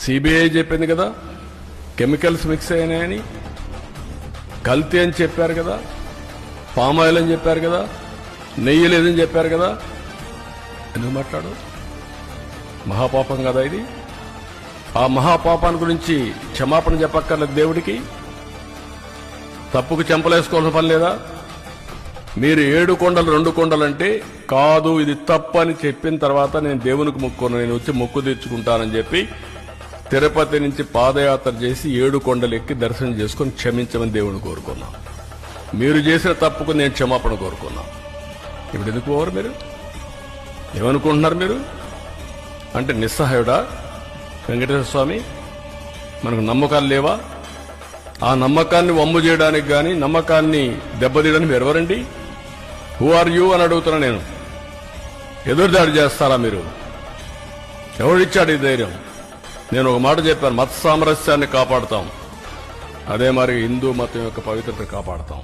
CBI చెప్పింది కదా chemicals mix అయినాయని కల్తీ అని చెప్పారు కదా పామ్ ఆయిల్ అని చెప్పారు కదా నెయ్యి లేదని చెప్పారు కదా ఎందుకు మాట్లాడు? మహాపాపం కదా ఇది. ఆ మహాపాపాన్ని గురించి క్షమాపణ చెప్పక్కర్లేదు దేవుడికి. తప్పుకు చెంపలేసుకోవాల్సిన పని లేదా? మీరు ఏడు కొండలు రెండు కొండలు అంటే కాదు ఇది తప్పు అని చెప్పిన తర్వాత నేను దేవునికి మొక్కున్నాను నేను వచ్చి మొక్కు తెచ్చుకుంటానని చెప్పి తిరుపతి నుంచి పాదయాత్ర చేసి ఏడు కొండలు ఎక్కి దర్శనం చేసుకుని క్షమించమని దేవుని కోరుకున్నాం. మీరు చేసిన తప్పుకు నేను క్షమాపణ కోరుకున్నాం. ఇప్పుడు ఎందుకు పోవరు మీరు? ఏమనుకుంటున్నారు మీరు? అంటే నిస్సహాయుడా? వెంకటేశ్వర స్వామి మనకు నమ్మకాలు లేవా? ఆ నమ్మకాన్ని వమ్ము చేయడానికి కానీ నమ్మకాన్ని దెబ్బతీయడానికి ఎవరండి? హూ ఆర్ యూ అని అడుగుతున్నా నేను. ఎదురుదాడి చేస్తారా మీరు? ఎవరిచ్చాడు ఈ ధైర్యం? నేను ఒక మాట చెప్పాను మత సామరస్యాన్ని కాపాడుతాం. అదే మరి హిందూ మతం యొక్క పవిత్రత కాపాడుతాం.